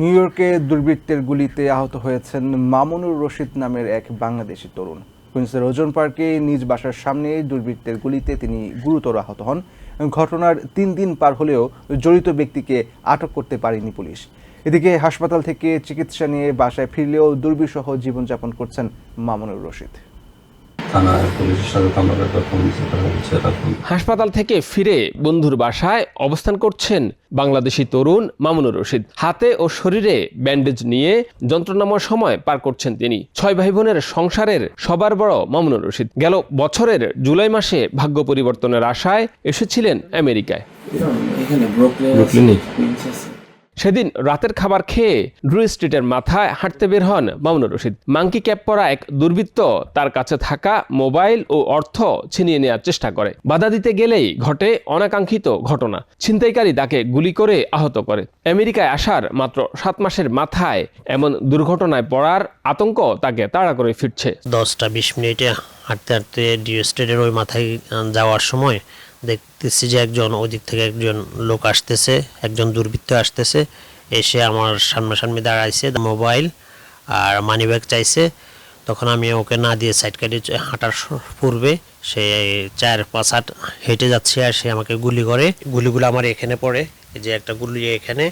New ইয়র্কে দুর্বৃত্তের গুলিতে আহত হয়েছেন মামুনুর রশিদ নামের এক বাংলাদেশি তরুণ। কুইন্সের ওজন পার্কে নিজ বাসার সামনে দুর্বৃত্তের গুলিতে তিনি গুরুতর আহত হন। ঘটনার তিন দিন পার হলেও জড়িত ব্যক্তিকে আটক করতে পারেনি পুলিশ। এদিকে হাসপাতাল থেকে চিকিৎসা নিয়ে বাসায় ফিরলেও দুর্বিষহ জীবনযাপন করছেন মামুনুর রশিদ। থানায় পুলিশের সাথে তো তখন যেটা হচ্ছে হাসপাতাল থেকে ফিরে বন্ধুর বাসায় অবস্থান করছেন বাংলাদেশি তরুণ মামুনুর রশিদ। হাতে ও শরীরে ব্যান্ডেজ নিয়ে যন্ত্রণাময় সময় পার করছেন তিনি। ছয় ভাই বোনের সংসারের সবার বড় মামুনুর রশিদ। গেল বছরের জুলাই মাসে ভাগ্য পরিবর্তনের আশায় এসেছিলেন আমেরিকায়। এখানে ব্রুকলিনে? সেদিন রাতের খাবার খেয়ে ড্রু স্ট্রিটের মাথায় হাঁটতে বের হন মামুনুর রশিদ। মাঙ্কি ক্যাপ পরা এক দুর্বৃত্ত তার কাছে থাকা মোবাইল ও অর্থ ছিনিয়ে নেওয়ার চেষ্টা করে। বাধা দিতে গেলেই ঘটে অনাকাঙ্ক্ষিত ঘটনা। ছিনতাইকারী তাকে গুলি করে আহত করে। আমেরিকায় আসার মাত্র সাত মাসের মাথায় এমন দুর্ঘটনায় পড়ার আতঙ্ক তাকে তাড়া করে ফিরছে। দশটা বিশ মিনিটে হাঁটতে হাঁটতে ডিও স্টেটের ওই মাথায় যাওয়ার সময় দেখতেছি যে একজন ওদিক থেকে একজন লোক আসতেছে, একজন দুর্বৃত্ত আসতেছে। এসে আমার সামনাসামনি দাঁড়াইছে, মোবাইল আর মানি ব্যাগ চাইছে। তখন আমি ওকে না দিয়ে সাইড কাটে হাঁটার পূর্বে সে চার পাঁচ হাট হেঁটে যাচ্ছে আর সে আমাকে গুলি করে। গুলিগুলো আমার এখানে পড়ে। যে একটা গুলি এখানে।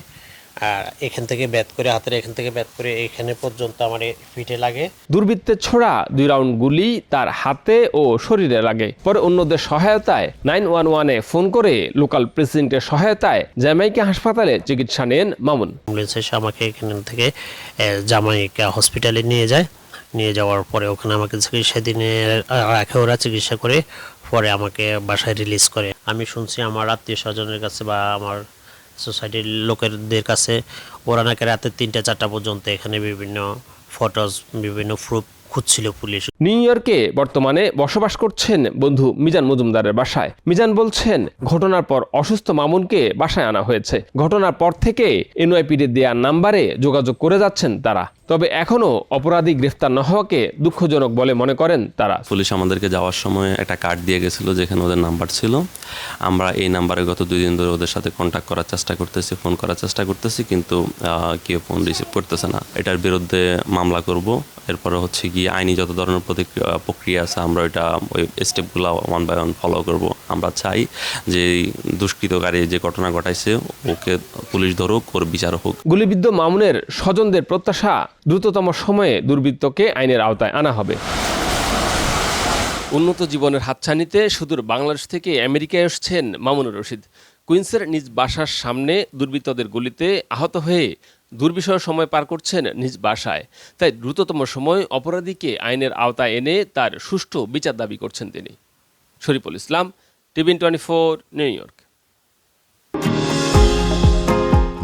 আর এখান থেকে ব্যাত করে হাতের এখান থেকে ব্যাত করে এখানে পর্যন্ত আমার পিঠে লাগে। দুর্বৃত্তের ছোড়া দুই রাউন্ড গুলি তার হাতে ও শরীরে লাগে। পরে অন্যদের সহায়তায় নাইন ওয়ান ওয়ানে ফোন করে লোকাল প্রেসিডেন্টের সহায়তায় জ্যামাইকা হাসপাতালে চিকিৎসা নেন মামুন। অ্যাম্বুলেন্স এসে আমাকে এখান থেকে জামাইকা হসপিটালে নিয়ে যায়। নিয়ে যাওয়ার পরে ওখানে আমাকে চিকিৎসা দিনে রাখে ওরা চিকিৎসা করে পরে আমাকে বাসায় রিলিজ করে। আমি শুনছি আমার আত্মীয় স্বজনের কাছে বা আমার সোসাইটির লোকেদের কাছে ওরা নাকি রাতে তিনটা, চারটা পর্যন্ত এখানে বিভিন্ন ফটোজ বিভিন্ন প্রুফ খুঁজছিল পুলিশ। নিউ ইয়র্কে বর্তমানে বসবাস করছেন বন্ধু মিজান মজুমদারের বাসায়। মিজান বলছেন, ঘটনার পর অসুস্থ মামুনকে বাসায় আনা হয়েছে। ঘটনার পর থেকে এনওয়াইপিডি দেওয়ার নাম্বারে যোগাযোগ করে যাচ্ছেন তারা। তবে এখনও অপরাধী গ্রেফতার না হওয়াকে দুঃখজনক বলে মনে করেন তারা। পুলিশ আমাদেরকে যাওয়ার সময় একটা কার্ড দিয়ে গেছিল যেখানে ওদের নাম্বার ছিল। আমরা এই নাম্বারে গত দুই দিন ধরে ওদের সাথে কন্ট্যাক্ট করার চেষ্টা করতেছি ফোন করার চেষ্টা করতেছি কিন্তু কেউ ফোন রিসিভ করতেছে না। এটার বিরুদ্ধে মামলা করব। এরপরে হচ্ছে গিয়ে আইনি যত ধরনের প্রক্রিয়া আছে আমরা ওইটা ওই স্টেপগুলো ওয়ান বাই ওয়ান ফলো করব। আমরা চাই যে দুষ্কৃতকারী যে ঘটনা ঘটাইছে ওকে পুলিশ ধরুক ওর বিচার হোক। গুলিবিদ্ধ মামুনের স্বজনদের প্রত্যাশা দ্রুততম সময়ে দুর্বৃত্তকে আইনের আওতায় আনা হবে। উন্নত জীবনের হাতছানিতে সুদূর বাংলাদেশ থেকে আমেরিকায় এসছেন মামুনুর রশিদ। কুইন্সের নিজ বাসার সামনে দুর্বৃত্তদের গুলিতে আহত হয়ে দুর্বিষয় সময় পার করছেন নিজ বাসায়। তাই দ্রুততম সময় অপরাধীকে আইনের আওতায় এনে তার সুষ্ঠু বিচার দাবি করছেন তিনি। Shariful Islam TVN twenty four, New York.